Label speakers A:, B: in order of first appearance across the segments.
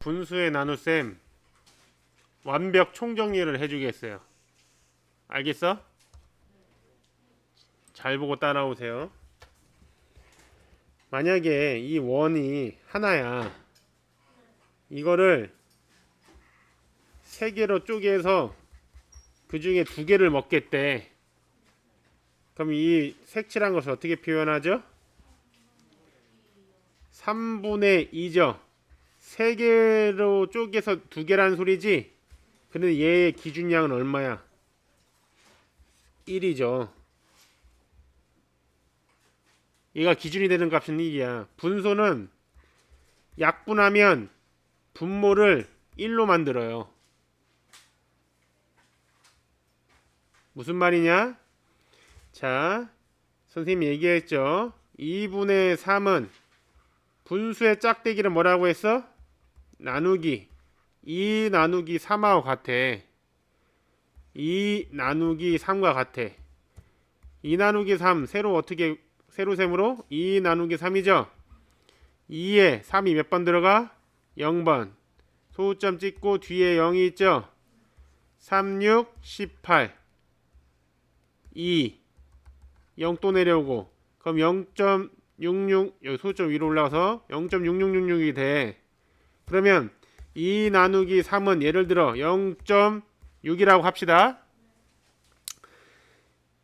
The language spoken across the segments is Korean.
A: 분수의 나눗셈 완벽 총정리를 해주겠어요. 알겠어? 잘 보고 따라오세요. 만약에 이 원이 하나야. 이거를 세 개로 쪼개서 그 중에 두 개를 먹겠대. 그럼 이 색칠한 것을 어떻게 표현하죠? 3분의 2죠. 세 개로 쪼개서 두 개란 소리지. 근데 얘의 기준량은 얼마야? 1이죠. 얘가 기준이 되는 값은 1이야. 분소는 약분하면 분모를 1로 만들어요. 무슨 말이냐? 자, 선생님이 얘기했죠. 2분의 3은 분수의 짝대기를 뭐라고 했어? 나누기 2 나누기 3하고 같아 2 나누기 3과 같아 2 나누기 3 세로 어떻게 세로셈으로? 2 나누기 3이죠? 2에 3이 몇 번 들어가? 0번. 소수점 찍고 뒤에 0이 있죠? 3, 6, 18 2 0 또 내려오고. 그럼 0.66 여기 소수점 위로 올라가서 0.6666이 돼 그러면 2 나누기 3은 예를 들어 0.6이라고 합시다.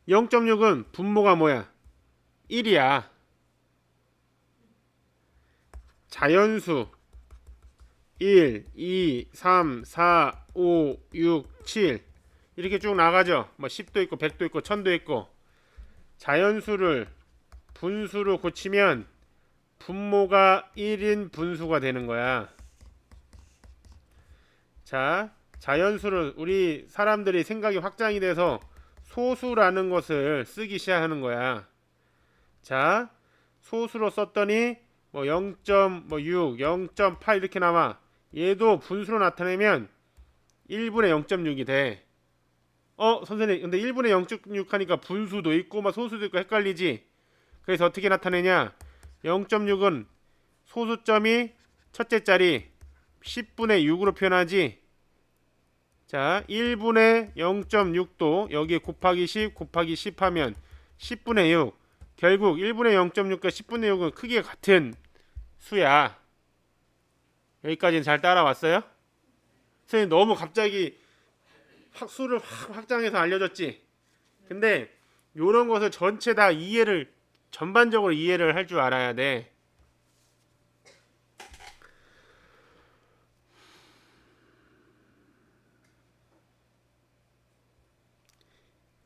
A: 0.6은 분모가 뭐야? 1이야. 자연수 1, 2, 3, 4, 5, 6, 7 이렇게 쭉 나가죠. 뭐 10도 있고 100도 있고 1000도 있고 자연수를 분수로 고치면 분모가 1인 분수가 되는 거야. 자, 자연수를 우리 사람들이 생각이 확장이 돼서 소수라는 것을 쓰기 시작하는 거야. 자, 소수로 썼더니 뭐 0.6, 0.8 이렇게 나와. 얘도 분수로 나타내면 1분의 0.6이 돼. 어, 선생님, 근데 1분의 0.6 하니까 분수도 있고 막 소수도 있고 헷갈리지? 그래서 어떻게 나타내냐? 0.6은 소수점이 첫째 자리 10분의 6으로 표현하지. 자, 1분의 0.6도 여기에 곱하기 10 곱하기 10 하면 10분의 6. 결국 1분의 0.6과 10분의 6은 크기가 같은 수야. 여기까지는 잘 따라왔어요? 선생님 너무 갑자기 확 수를 확 확장해서 알려줬지. 근데 요런 것을 전체 다 이해를 전반적으로 이해를 할 줄 알아야 돼.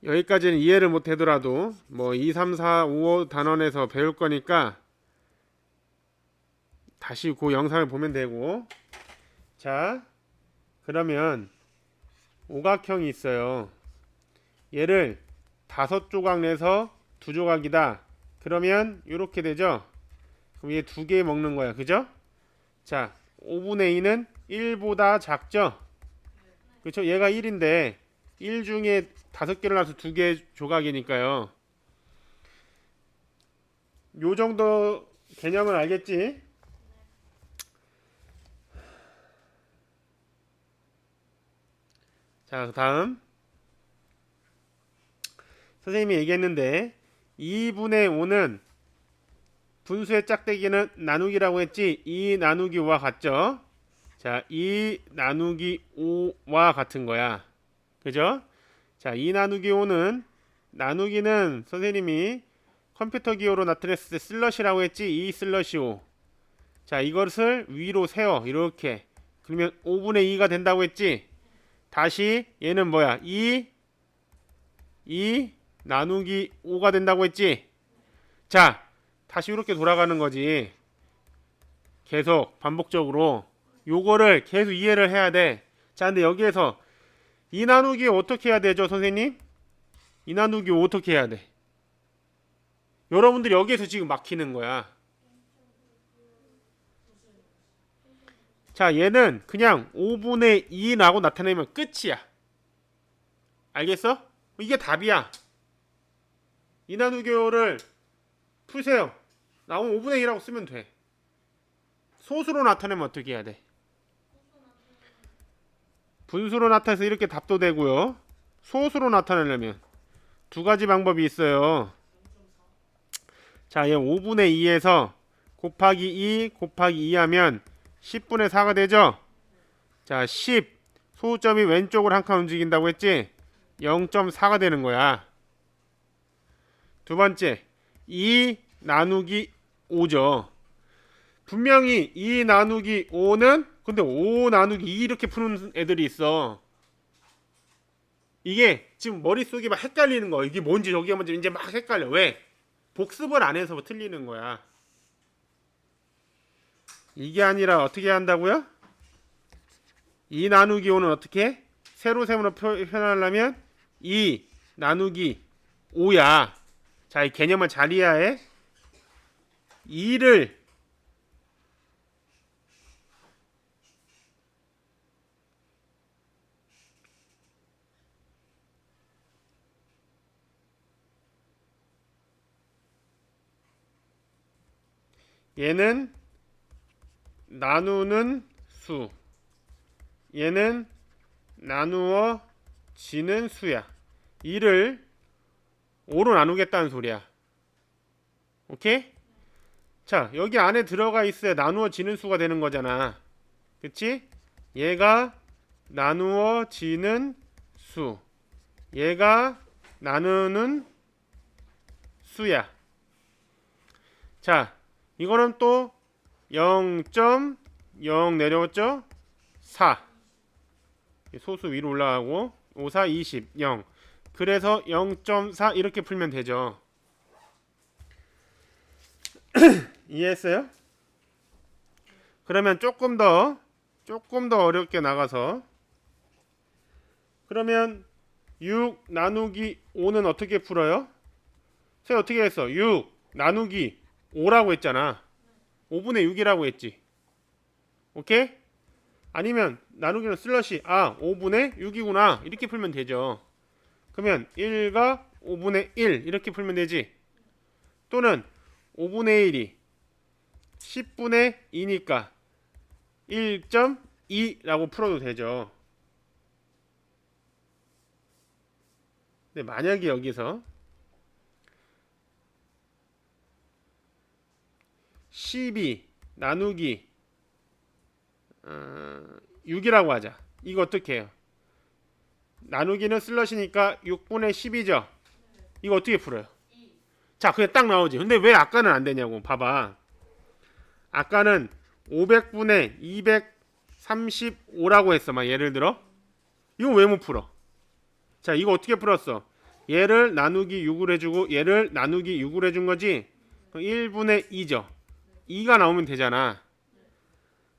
A: 여기까지는 이해를 못 하더라도 뭐 2, 3, 4, 5 단원에서 배울 거니까 다시 그 영상을 보면 되고. 자 그러면 오각형이 있어요. 얘를 다섯 조각 내서 두 조각이다. 그러면 이렇게 되죠? 그럼 얘 두 개 먹는 거야. 그죠? 자 5분의 2는 1보다 작죠? 그렇죠? 얘가 1인데 1 중에 다섯 개를 놔서 두 개 조각이니까요. 요 정도 개념은 알겠지? 자, 그 다음. 선생님이 얘기했는데, 2분의 5는 분수의 짝대기는 나누기라고 했지? 2 나누기 5와 같죠? 자, 2 나누기 5와 같은 거야. 그죠? 자, 2 나누기 5는 나누기는 선생님이 컴퓨터 기호로 나타냈을 때 슬러시라고 했지? 2 슬러시 5. 자, 이것을 위로 세워. 이렇게. 그러면 5분의 2가 된다고 했지? 다시 얘는 뭐야? 2 2 나누기 5가 된다고 했지? 자, 다시 이렇게 돌아가는 거지. 계속 반복적으로 요거를 계속 이해를 해야 돼. 자, 근데 여기에서 이 나누기 어떻게 해야 되죠, 선생님? 이 나누기 어떻게 해야 돼? 여러분들 여기에서 지금 막히는 거야. 자, 얘는 그냥 5분의 2 나고 나타내면 끝이야. 알겠어? 이게 답이야. 이 나누기를 푸세요. 나오면 5분의 2라고 쓰면 돼. 소수로 나타내면 어떻게 해야 돼? 분수로 나타내서 이렇게 답도 되고요. 소수로 나타내려면 두 가지 방법이 있어요. 자, 얘 5분의 2에서 곱하기 2 곱하기 2 하면 10분의 4가 되죠? 자, 10 소점이 왼쪽으로 한 칸 움직인다고 했지? 0.4가 되는 거야. 두 번째, 2 나누기 5죠. 분명히 2 나누기 5는 근데 5 나누기 2 이렇게 푸는 애들이 있어. 이게 지금 머릿속이 막 헷갈리는 거야. 이게 뭔지 저게 뭔지 이제 막 헷갈려. 왜? 복습을 안 해서 틀리는 거야. 이게 아니라 어떻게 한다고요? 2 나누기 5는 어떻게? 세로 세모로 표- 표현하려면 2 나누기 5야. 자, 이 개념을 잘 이해해. 2를 얘는 나누는 수. 얘는 나누어 지는 수야. 이를 5로 나누겠다는 소리야. 오케이? 자, 여기 안에 들어가 있어야 나누어지는 수가 되는 거잖아. 그치? 얘가 나누어지는 수. 얘가 나누는 수야. 자, 이거는 또 0.0 내려왔죠? 4. 소수 위로 올라가고 5, 4, 20, 0. 그래서 0.4 이렇게 풀면 되죠. 이해했어요? 그러면 조금 더 조금 더 어렵게 나가서 그러면 6 나누기 5는 어떻게 풀어요? 쟤 어떻게 했어? 6 나누기 5라고 했잖아. 5분의 6이라고 했지. 오케이? 아니면 나누기는 슬러시 아 5분의 6이구나 이렇게 풀면 되죠. 그러면 1과 5분의 1 이렇게 풀면 되지. 또는 5분의 1이 10분의 2니까 1.2라고 풀어도 되죠. 근데 만약에 여기서 12 나누기 어, 6이라고 하자. 이거 어떻게 해요? 나누기는 슬러시니까 6분의 10이죠. 이거 어떻게 풀어요? 자, 그게 딱 나오지. 근데 왜 아까는 안 되냐고. 봐봐. 아까는 500분의 235라고 했어. 막 예를 들어. 이거 왜 못 풀어? 자, 이거 어떻게 풀었어? 얘를 나누기 6을 해주고 얘를 나누기 6을 해준 거지. 1분의 2죠. 2가 나오면 되잖아.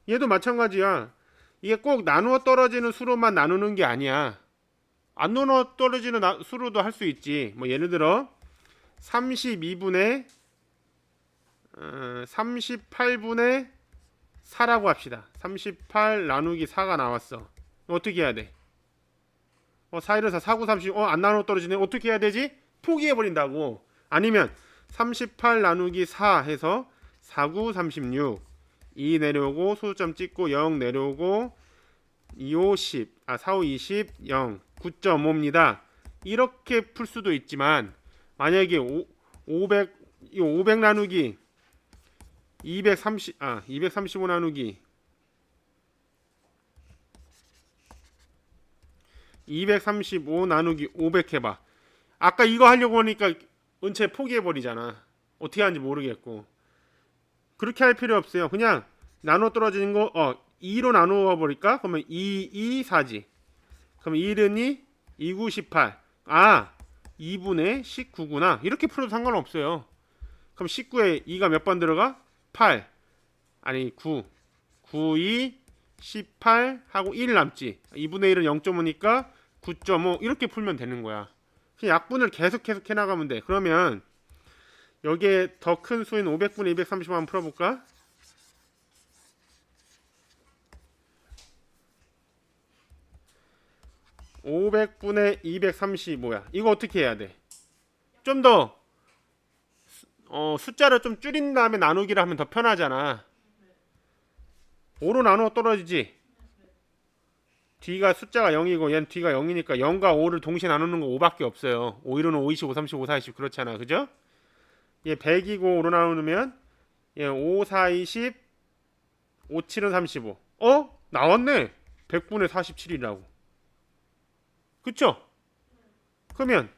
A: 얘도 마찬가지야. 이게 꼭 나누어 떨어지는 수로만 나누는 게 아니야. 안 나누어 떨어지는 나- 수로도 할 수 있지. 뭐 예를 들어 32분의 어, 38분의 4라고 합시다. 38 나누기 4가 나왔어. 어떻게 해야 돼? 어, 4 1을 4, 4, 9, 30. 어, 안 나누어 떨어지네. 어떻게 해야 되지? 포기해 버린다고. 아니면 38 나누기 4 해서 4, 9, 36. 2 내려오고 소수점 찍고 0 내려오고 2, 5, 10. 아, 4, 5, 20, 0. 9.5입니다. 이렇게 풀 수도 있지만 만약에 5, 500 이500 나누기 230 아, 235 나누기 235 나누기 500 해봐. 아까 이거 하려고 하니까 은채 포기해 버리잖아. 어떻게 하는지 모르겠고. 그렇게 할 필요 없어요. 그냥 나눠 떨어지는 거 어, 2로 나누어 버릴까? 그러면 2 2 4지. 그럼 1은 2, 2 9 18. 아, 2분의 19구나. 이렇게 풀어도 상관없어요. 그럼 19에 2가 몇 번 들어가? 8. 아니 9. 9, 2, 18 하고 1 남지. 2분의 1은 0.5니까 9.5 이렇게 풀면 되는 거야. 그냥 약분을 계속 계속 해 나가면 돼. 그러면 여기에 더 큰 수인 500분의 230만 한번 풀어볼까? (500분의 235야) 이거 어떻게 해야 돼? 좀 더 어, 숫자를 좀 줄인 다음에 나누기를 하면 더 편하잖아. 5로 나누어 떨어지지. 뒤가 숫자가 0이고 얘는 뒤가 0이니까 0과 5를 동시에 나누는 거 5밖에 없어요. 5 1호는 5, 25, 35, 40 그렇잖아. 그죠? 얘 100이고 5로 나누면 얘 5, 4, 20 5, 7은 35. 어? 나왔네. 100분의 47이라고. 그쵸? 그러면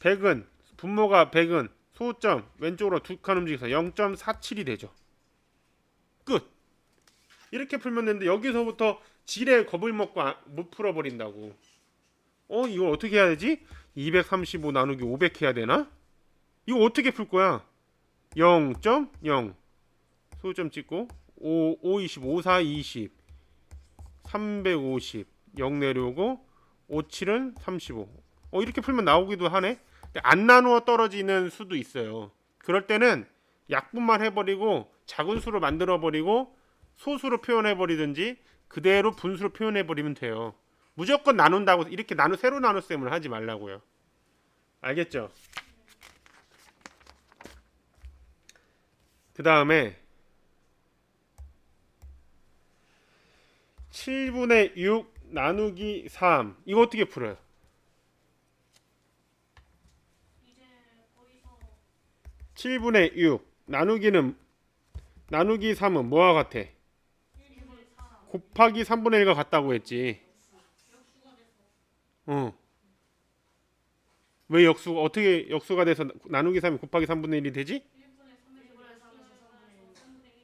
A: 100은 분모가 100은 소점 왼쪽으로 두 칸 움직여서 0.47이 되죠. 끝. 이렇게 풀면 되는데 여기서부터 지레 겁을 먹고 아- 못 풀어버린다고. 어 이걸 어떻게 해야 되지? 235 나누기 500 해야 되나? 이거 어떻게 풀 거야? 0.0 소점 찍고 5, 5 20 5 4 20 350 0 내려오고 5 7은 35. 어 이렇게 풀면 나오기도 하네. 근데 안 나누어 떨어지는 수도 있어요. 그럴 때는 약분만 해버리고 작은 수로 만들어 버리고 소수로 표현해 버리든지 그대로 분수로 표현해 버리면 돼요. 무조건 나눈다고 이렇게 나누 새로 나눗셈을 하지 말라고요. 알겠죠? 그 다음에 7분의 6 나누기 3 이거 어떻게 풀어요?
B: 이제 거기서
A: 7분의 6 나누기는 나누기 3은 뭐와 같아?
B: 1분의 4
A: 곱하기 3분의 1과 같다고 했지.
B: 역수가 돼서
A: 어. 왜 역수 어떻게 역수가 돼서 나누기 3이 곱하기 3분의 1이 되지?
B: 1분의 3분의 3분의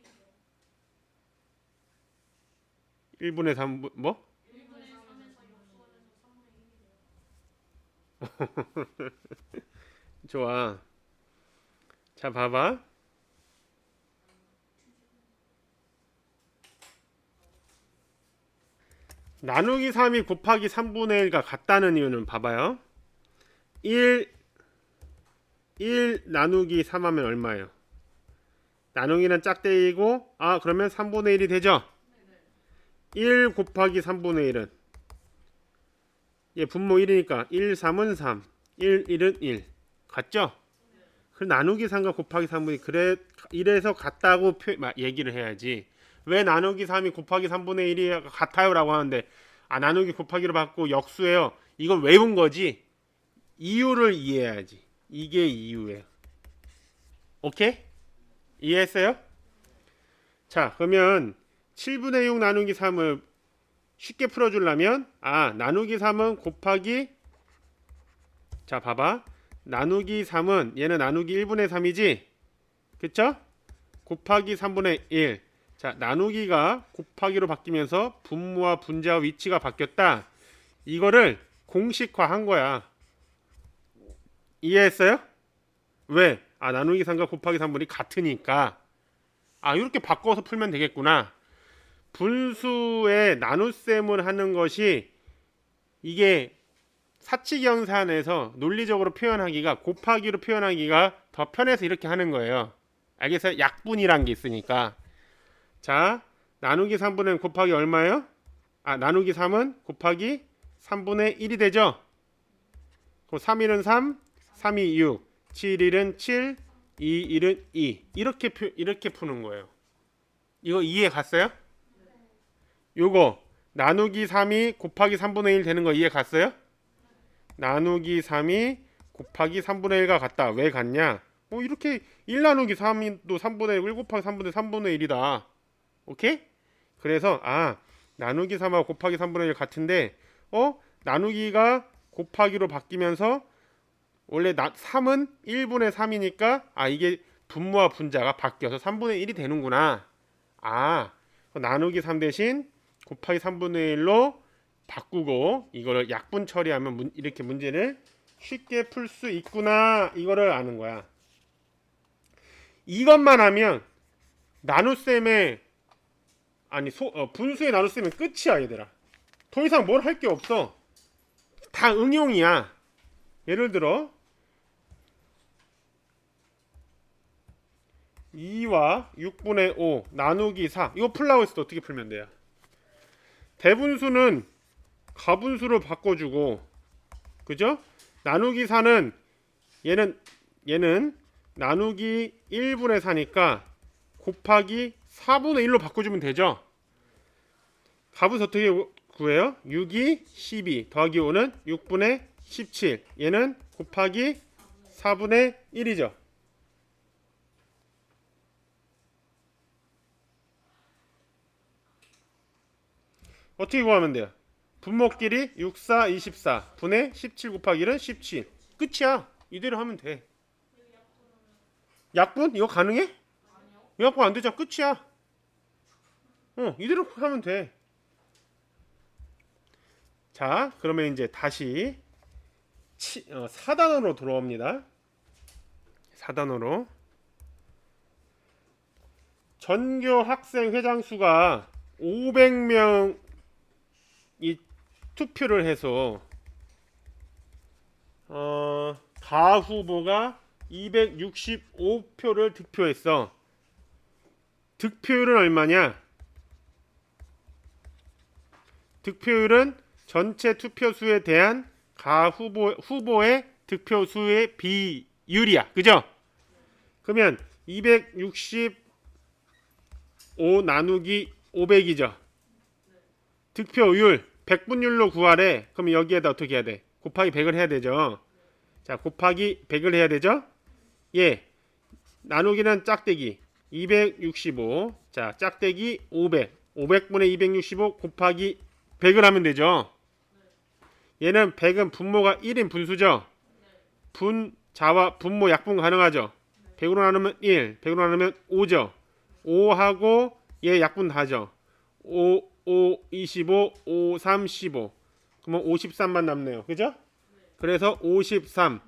A: 1분의
B: 3분의 1이죠
A: 3분 뭐?
B: 1분의 3에서 역수가 돼서 3분의 1이 돼요
A: 좋아. 자, 봐봐. 나누기 3이 곱하기 3분의 1과 같다는 이유는 봐봐요. 1 1 나누기 3 하면 얼마예요? 나누기는 짝대기고 아, 그러면 3분의 1이 되죠? 1 곱하기 3분의 1은 얘 분모 1이니까 1 3은 3, 1 1은 1. 같죠? 그 나누기 3과 곱하기 3분이 그래 이래서 같다고 표, 마- 얘기를 해야지. 왜 나누기 3이 곱하기 3분의 1이 같아요 라고 하는데 아 나누기 곱하기로 받고 역수예요. 이건 외운 거지. 이유를 이해해야지. 이게 이유예요. 오케이? 이해했어요? 자, 그러면 7분의 6 나누기 3을 쉽게 풀어주려면 아 나누기 3은 곱하기 자 봐봐 나누기 3은 얘는 나누기 1분의 3이지 그쵸? 곱하기 3분의 1 자, 나누기가 곱하기로 바뀌면서 분모와 분자와 위치가 바뀌었다. 이거를 공식화한 거야. 이해했어요? 왜? 아, 나누기 3과 곱하기 3분이 같으니까. 아, 이렇게 바꿔서 풀면 되겠구나. 분수의 나눗셈을 하는 것이 이게 사칙연산에서 논리적으로 표현하기가 곱하기로 표현하기가 더 편해서 이렇게 하는 거예요. 알겠어요? 약분이란 게 있으니까. 자, 나누기 3분의 곱하기 얼마예요? 아, 나누기 3은 곱하기 3분의 1이 되죠? 그럼 3, 1은 3, 3, 2, 6, 7, 1은 7, 2, 1은 2. 이렇게 표, 이렇게 푸는 거예요. 이거 이해 갔어요? 요거 나누기 3이 곱하기 3분의 1 되는 거 이해 갔어요? 나누기 3이 곱하기 3분의 1과 같다. 왜 같냐? 어, 이렇게 1 나누기 3이 또 3분의 1, 1 곱하기 3분의 3분의 1이다. 오케이? 그래서 아 나누기 3하고 곱하기 3분의 1 같은데 어 나누기가 곱하기로 바뀌면서 원래 나, 3은 1분의 3이니까 아 이게 분모와 분자가 바뀌어서 3분의 1이 되는구나. 아 나누기 3 대신 곱하기 3분의 1로 바꾸고 이거를 약분 처리하면 문, 이렇게 문제를 쉽게 풀 수 있구나 이거를 아는 거야. 이것만 하면 나눗셈의 아니 소, 어, 분수의 나눗셈은 끝이야 얘들아. 더 이상 뭘 할 게 없어. 다 응용이야. 예를 들어 2와 6분의 5 나누기 4 이거 풀라고 했을 때 어떻게 풀면 돼요? 대분수는 가분수로 바꿔주고 그죠? 나누기 4는 얘는 얘는 나누기 1분의 4니까 곱하기 4분의 1로 바꿔주면 되죠? 값은 어떻게 구- 구해요? 6이 12 더하기 5는 6분의 17 얘는 곱하기 4분의 1이죠 어떻게 구하면 돼요? 분모끼리 6, 4, 24 분의 17 곱하기 1은 17 끝이야 이대로 하면 돼 약분? 이거 가능해? 약분 안 되잖아 끝이야 어 이대로 하면 돼 자, 그러면 이제 다시 치, 어, 4단원으로 돌아옵니다. 4단원으로. 전교 학생 회장 수가 500명이 투표를 해서 어, 가 후보가 265표를 득표했어. 득표율은 얼마냐? 득표율은 전체 투표수에 대한 가 후보 후보의 득표수의 비율이야. 그죠? 그러면 265 나누기 500이죠. 득표율 100분율로 구하래. 그럼 여기에다 어떻게 해야 돼? 곱하기 100을 해야 되죠. 자, 곱하기 100을 해야 되죠? 예. 나누기는 짝대기 265. 자, 짝대기 500. 500분의 265 곱하기 100을 하면 되죠. 얘는 100은 분모가 1인 분수죠. 분자와 분모 약분 가능하죠. 100으로 나누면 1, 100으로 나누면 5죠. 5하고 얘 약분 다죠. 5, 5, 25, 5, 3, 15. 그러면 53만 남네요. 그죠? 그래서 53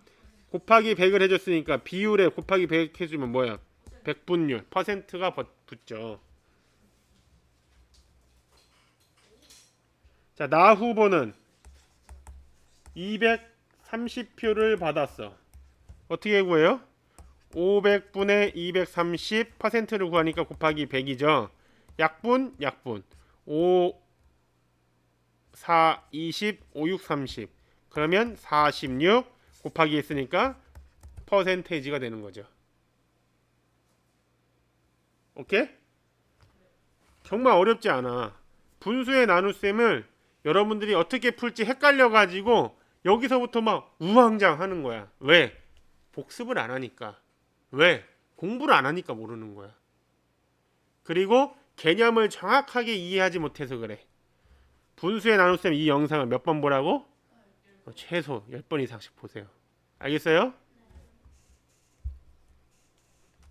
A: 곱하기 100을 해줬으니까 비율에 곱하기 100 해주면 뭐야? 100분율 퍼센트가 버- 붙죠. 자, 나 후보는 230표를 받았어. 어떻게 구해요? 500분의 230 퍼센트를 구하니까 곱하기 100이죠. 약분, 약분. 5, 4, 20, 5, 6, 30. 그러면 46 곱하기 했으니까 퍼센테이지가 되는 거죠. 오케이? 정말 어렵지 않아. 분수의 나눗셈을 여러분들이 어떻게 풀지 헷갈려 가지고 여기서부터 막 우왕좌왕 하는 거야. 왜? 복습을 안 하니까. 왜? 공부를 안 하니까 모르는 거야. 그리고 개념을 정확하게 이해하지 못해서 그래. 분수의 나눗셈 이 영상을 몇 번 보라고? 어, 최소 10번 이상씩 보세요. 알겠어요?